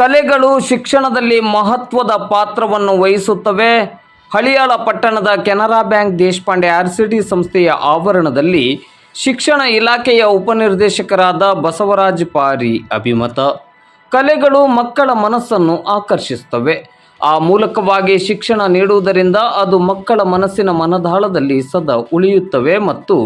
ಕಲೆಗಳು ಶಿಕ್ಷಣದಲ್ಲಿ ಮಹತ್ವದ ಪಾತ್ರವನ್ನು ವಹಿಸುತ್ತವೆ. ಹಳಿಯಾಳ ಪಟ್ಟಣದ Canara bank Deshpande R C T ಸಂಸ್ಥೆಯ ಆವರಣದಲ್ಲಿ ಶಿಕ್ಷಣ ಇಲಾಖೆಯ ಉಪನಿರ್ದೇಶಕರಾದ ಬಸವರಾಜ್ ಪಾರಿ ಅಭಿಮತ. ಕಲೆಗಳು ಮಕ್ಕಳ ಮನಸ್ಸನ್ನು ಆಕರ್ಷಿಸುತ್ತವೆ. ಆ ಮೂಲಕವಾಗಿ ಶಿಕ್ಷಣ ನೀಡುವುದರಿಂದ ಅದು ಮಕ್ಕಳ ಮನಸ್ಸಿನ ಮನದಾಳದಲ್ಲಿ ಸದಾ ಉಳಿಯುತ್ತವೆ ಮತ್ತು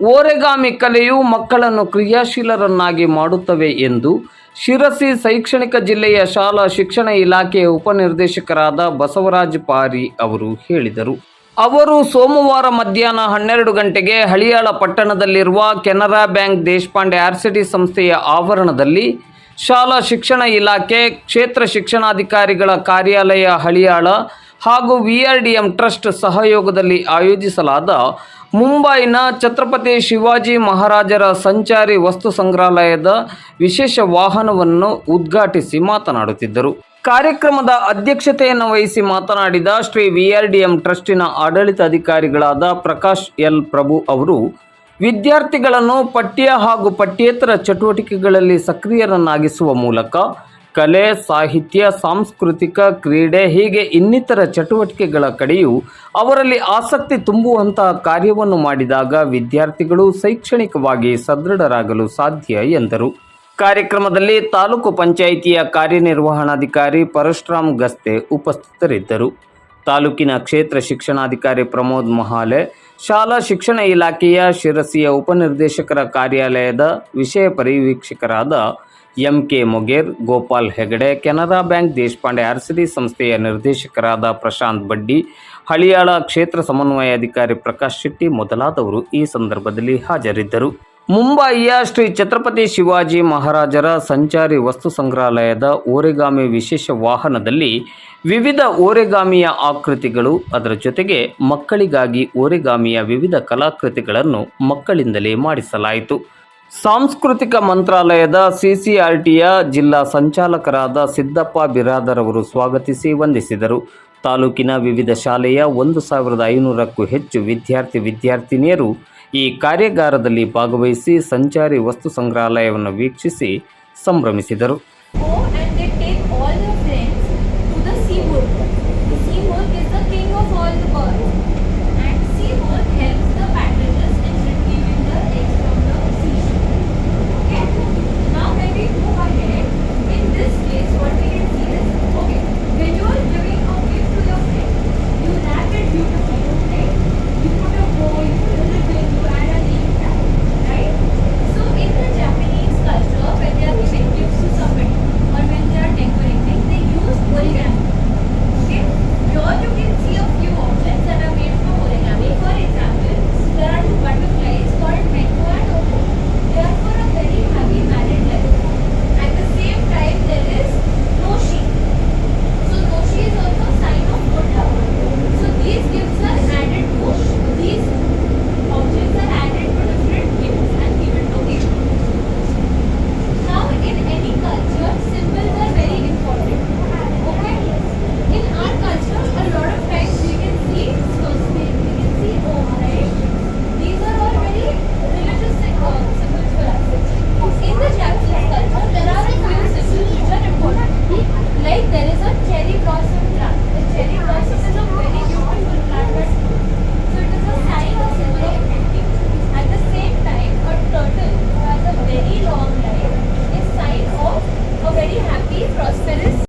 ಓರೆಗಾಮಿ ಕಲೆಯು ಮಕ್ಕಳನ್ನು ಕ್ರಿಯಾಶೀಲರನ್ನಾಗಿ ಮಾಡುತ್ತವೆ ಎಂದು ಶಿರಸಿ ಶೈಕ್ಷಣಿಕ ಜಿಲ್ಲೆಯ ಶಾಲಾ ಶಿಕ್ಷಣ ಇಲಾಖೆಯ ಉಪನಿರ್ದೇಶಕರಾದ ಬಸವರಾಜ್ ಪಾರಿ ಅವರು ಹೇಳಿದರು. ಅವರು ಸೋಮವಾರ ಮಧ್ಯಾಹ್ನ ಹನ್ನೆರಡು ಗಂಟೆಗೆ ಹಳಿಯಾಳ ಪಟ್ಟಣದಲ್ಲಿರುವ ಕೆನರಾ ಬ್ಯಾಂಕ್ ದೇಶಪಾಂಡೆ ಆರ್ಸಿಟಿ ಸಂಸ್ಥೆಯ ಆವರಣದಲ್ಲಿ ಶಾಲಾ ಶಿಕ್ಷಣ ಇಲಾಖೆ ಕ್ಷೇತ್ರ ಶಿಕ್ಷಣಾಧಿಕಾರಿಗಳ ಕಾರ್ಯಾಲಯ ಹಳಿಯಾಳ ಹಾಗೂ ವಿಆರ್ಡಿಎಂ ಟ್ರಸ್ಟ್ ಸಹಯೋಗದಲ್ಲಿ ಆಯೋಜಿಸಲಾದ ಮುಂಬೈನ ಛತ್ರಪತಿ ಶಿವಾಜಿ ಮಹಾರಾಜರ ಸಂಚಾರಿ ವಸ್ತು ಸಂಗ್ರಹಾಲಯದ ವಿಶೇಷ ವಾಹನವನ್ನು ಉದ್ಘಾಟಿಸಿ ಮಾತನಾಡುತ್ತಿದ್ದರು. ಕಾರ್ಯಕ್ರಮದ ಅಧ್ಯಕ್ಷತೆಯನ್ನು ವಹಿಸಿ ಮಾತನಾಡಿದ ಶ್ರೀ ವಿಆರ್ಡಿಎಂ ಟ್ರಸ್ಟಿನ ಆಡಳಿತಾಧಿಕಾರಿಗಳಾದ ಪ್ರಕಾಶ್ ಎಲ್ ಪ್ರಭು ಅವರು, ವಿದ್ಯಾರ್ಥಿಗಳನ್ನು ಪಠ್ಯ ಹಾಗೂ ಪಠ್ಯೇತರ ಚಟುವಟಿಕೆಗಳಲ್ಲಿ ಸಕ್ರಿಯರನ್ನಾಗಿಸುವ ಮೂಲಕ ಕಲೆ, ಸಾಹಿತ್ಯ, ಸಾಂಸ್ಕೃತಿಕ ಕ್ರೀಡೆ ಹೀಗೆ ಇನ್ನಿತರ ಚಟುವಟಿಕೆಗಳ ಕಡೆಯೂ ಅವರಲ್ಲಿ ಆಸಕ್ತಿ ತುಂಬುವಂತಹ ಕಾರ್ಯವನ್ನು ಮಾಡಿದಾಗ ವಿದ್ಯಾರ್ಥಿಗಳು ಶೈಕ್ಷಣಿಕವಾಗಿ ಸದೃಢರಾಗಲು ಸಾಧ್ಯ ಎಂದರು. ಕಾರ್ಯಕ್ರಮದಲ್ಲಿ ತಾಲೂಕು ಪಂಚಾಯಿತಿಯ ಕಾರ್ಯನಿರ್ವಹಣಾಧಿಕಾರಿ ಪರಶುರಾಮ್ ಗಸ್ತೆ ಉಪಸ್ಥಿತರಿದ್ದರು. ತಾಲೂಕಿನ ಕ್ಷೇತ್ರ ಶಿಕ್ಷಣಾಧಿಕಾರಿ ಪ್ರಮೋದ್ ಮಹಾಲೆ, ಶಾಲಾ ಶಿಕ್ಷಣ ಇಲಾಖೆಯ ಶಿರಸಿಯ ಉಪನಿರ್ದೇಶಕರ ಕಾರ್ಯಾಲಯದ ವಿಷಯ ಪರಿವೀಕ್ಷಕರಾದ M K Moger, Gopal Hegde, Canara bank Deshpande RCD ಸಂಸ್ಥೆಯ ನಿರ್ದೇಶಕರಾದ ಪ್ರಶಾಂತ್ ಬಡ್ಡಿ, ಹಳಿಯಾಳ ಕ್ಷೇತ್ರ ಸಮನ್ವಯ ಅಧಿಕಾರಿ ಪ್ರಕಾಶ್ ಶೆಟ್ಟಿ ಮೊದಲಾದವರು ಈ ಸಂದರ್ಭದಲ್ಲಿ ಹಾಜರಿದ್ದರು. ಮುಂಬಯಿಯ ಶ್ರೀ ಛತ್ರಪತಿ ಶಿವಾಜಿ ಮಹಾರಾಜರ ಸಂಚಾರಿ ವಸ್ತು ಸಂಗ್ರಹಾಲಯದ ಓರೆಗಾಮಿ ವಿಶೇಷ ವಾಹನದಲ್ಲಿ ವಿವಿಧ ಓರೆಗಾಮಿಯ ಆಕೃತಿಗಳು, ಅದರ ಜೊತೆಗೆ ಮಕ್ಕಳಿಗಾಗಿ ಓರೆಗಾಮಿಯ ವಿವಿಧ ಕಲಾಕೃತಿಗಳನ್ನು ಮಕ್ಕಳಿಂದಲೇ ಮಾಡಿಸಲಾಯಿತು. ಸಾಂಸ್ಕೃತಿಕ ಮಂತ್ರಾಲಯದ ಸಿಸಿಆರ್ಟಿಯ ಜಿಲ್ಲಾ ಸಂಚಾಲಕರಾದ ಸಿದ್ದಪ್ಪ ಬಿರಾದರ್ ಅವರು ಸ್ವಾಗತಿಸಿ ವಂದಿಸಿದರು. ತಾಲೂಕಿನ ವಿವಿಧ ಶಾಲೆಯ ಒಂದು ಸಾವಿರದ ಐನೂರಕ್ಕೂ ಹೆಚ್ಚು ವಿದ್ಯಾರ್ಥಿ ವಿದ್ಯಾರ್ಥಿನಿಯರು ಈ ಕಾರ್ಯಾಗಾರದಲ್ಲಿ ಭಾಗವಹಿಸಿ ಸಂಚಾರಿ ವಸ್ತು ಸಂಗ್ರಹಾಲಯವನ್ನು ವೀಕ್ಷಿಸಿ ಸಂಭ್ರಮಿಸಿದರು.